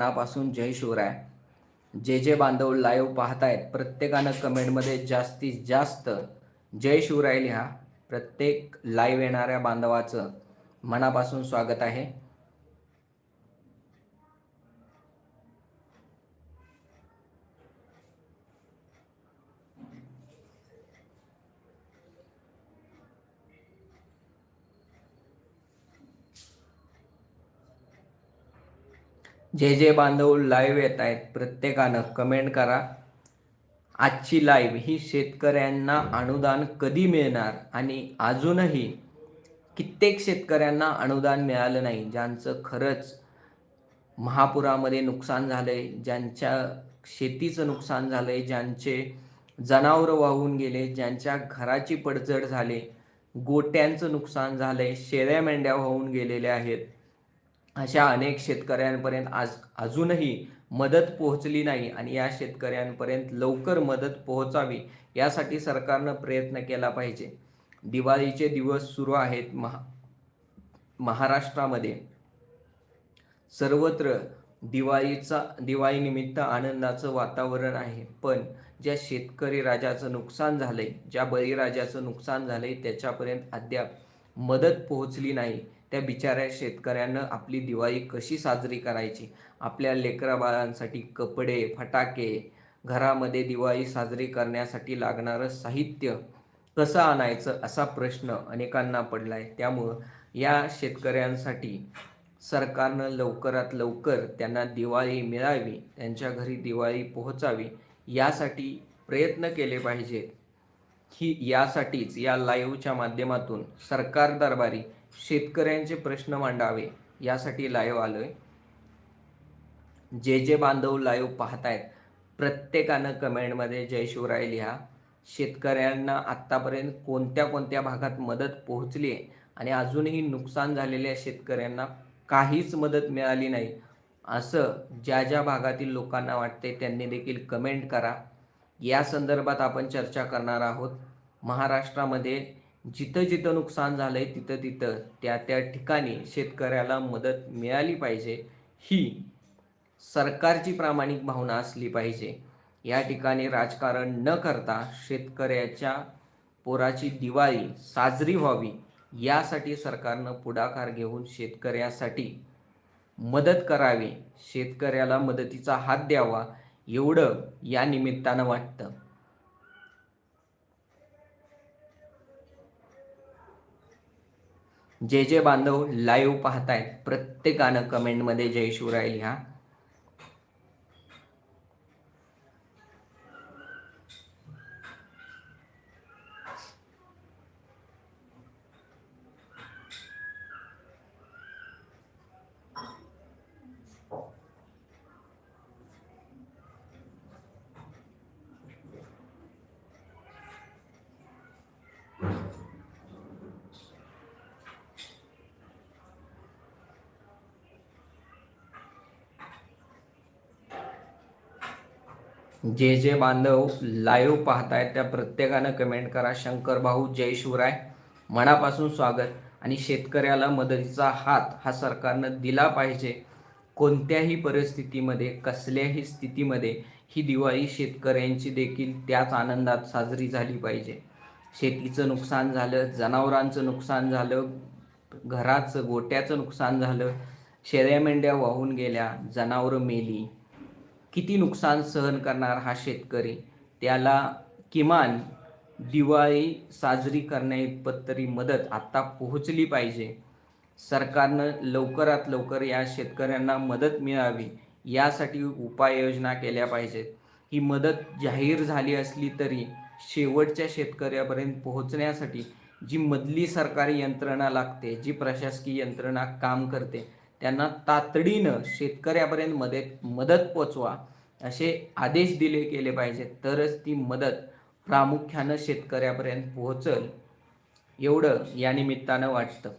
मनापासून जय शिवराय. जे जे बांधव लाईव्ह पाहतायत प्रत्येकानं कमेंटमध्ये जास्तीत जास्त जय शिवराय लिहा. प्रत्येक लाईव्ह येणाऱ्या बांधवाचं मनापासून स्वागत आहे. जे जे बांधव लाईव्ह येत आहेत प्रत्येकानं कमेंट करा. आजची लाईव्ह ही शेतकऱ्यांना अनुदान कधी मिळणार आणि अजूनही कित्येक शेतकऱ्यांना अनुदान मिळालं नाही ज्यांचं खरंच महापुरामध्ये नुकसान झालं आहे ज्यांच्या शेतीचं नुकसान झालं आहे ज्यांचे जनावरं वाहून गेले ज्यांच्या घराची पडझड झाली गोट्यांचं नुकसान झालं आहे शेळ्या मेंढ्या वाहून गेलेल्या आहेत. अशा अनेक शेतकऱ्यांपर्यंत आज अजूनही मदत पोहोचली नाही आणि या शेतकऱ्यांपर्यंत लवकर मदत पोहोचावी यासाठी सरकारनं प्रयत्न केला पाहिजे. दिवाळीचे दिवस सुरू आहेत महा महाराष्ट्रामध्ये. सर्वत्र दिवाळीचा दिवाळीनिमित्त आनंदाचं वातावरण आहे. पण ज्या शेतकरी राजाचं नुकसान झालंय ज्या बळीराजाचं नुकसान झालंय त्याच्यापर्यंत अद्याप मदत पोहोचली नाही. त्या बिचाऱ्या शेतकऱ्यानं आपली दिवाळी कशी साजरी करायची? आपल्या लेकरा बाळांसाठी कपडे फटाके घरामध्ये दिवाळी साजरी करण्यासाठी लागणारं साहित्य कसं आणायचं असा प्रश्न अनेकांना पडला आहे त्यामुळं या शेतकऱ्यांसाठी सरकारनं लवकरात लवकर त्यांना दिवाळी मिळावी त्यांच्या घरी दिवाळी पोहोचावी यासाठी प्रयत्न केले पाहिजेत. ही यासाठीच या लाईव्हच्या माध्यमातून सरकार दरबारी शेतकऱ्यांचे प्रश्न मांडावे यासाठी लाईव्ह आलोय. जे जे बांधव लाईव्ह पाहतायत प्रत्येकानं कमेंटमध्ये जय शिवराय लिहा. शेतकऱ्यांना आत्तापर्यंत कोणत्या कोणत्या भागात मदत पोहोचली आहे आणि अजूनही नुकसान झालेल्या शेतकऱ्यांना काहीच मदत मिळाली नाही. असं ज्या ज्या भागातील लोकांना वाटते त्यांनी देखील कमेंट करा. या संदर्भात आपण चर्चा करणार आहोत. महाराष्ट्रामध्ये जिथं जिथं नुकसान झालंय तिथं तिथं त्या त्या ठिकाणी शेतकऱ्याला मदत मिळाली पाहिजे ही सरकारची प्रामाणिक भावना असली पाहिजे. या ठिकाणी राजकारण न करता शेतकऱ्याच्या पोराची दिवाळी साजरी व्हावी यासाठी सरकारनं पुढाकार घेऊन शेतकऱ्यासाठी मदत करावी शेतकऱ्याला मदतीचा हात द्यावा एवढं या निमित्तानं वाटतं. जे जे बांधव लाईव्ह पाहतायत प्रत्येकानं कमेंटमध्ये जय शिवराय लिहा. जे जे बांधव लाईव्ह पाहतायत त्या प्रत्येकानं कमेंट करा. शंकर भाऊ जय शिवराय मनापासून स्वागत. आणि शेतकऱ्याला मदतीचा हात हा सरकारनं दिला पाहिजे. कोणत्याही परिस्थितीमध्ये कसल्याही स्थितीमध्ये ही दिवाळी शेतकऱ्यांची देखील त्याच आनंदात साजरी झाली पाहिजे. शेतीचं नुकसान झालं जनावरांचं नुकसान झालं घराचं गोट्याचं नुकसान झालं शेळ्या मेंढ्या वाहून गेल्या जनावरं मेली. किती नुकसान सहन करणार हा शेतकरी? त्याला किमान दिवाळी साजरी करण्याइतपत तरी मदत आत्ता पोहोचली पाहिजे. सरकारनं लवकरात लवकर या शेतकऱ्यांना मदत मिळावी यासाठी उपाययोजना केल्या पाहिजेत. ही मदत जाहीर झाली असली तरी शेवटच्या शेतकऱ्यापर्यंत पोहोचण्यासाठी जी मधली सरकारी यंत्रणा लागते जी प्रशासकीय यंत्रणा काम करते त्यांना तातडीनं शेतकऱ्यापर्यंत मदत मदत पोचवा असे आदेश दिले गेले पाहिजेत. तरच ती मदत प्रामुख्यानं शेतकऱ्यापर्यंत पोहोचल एवढं या निमित्तानं वाटतं.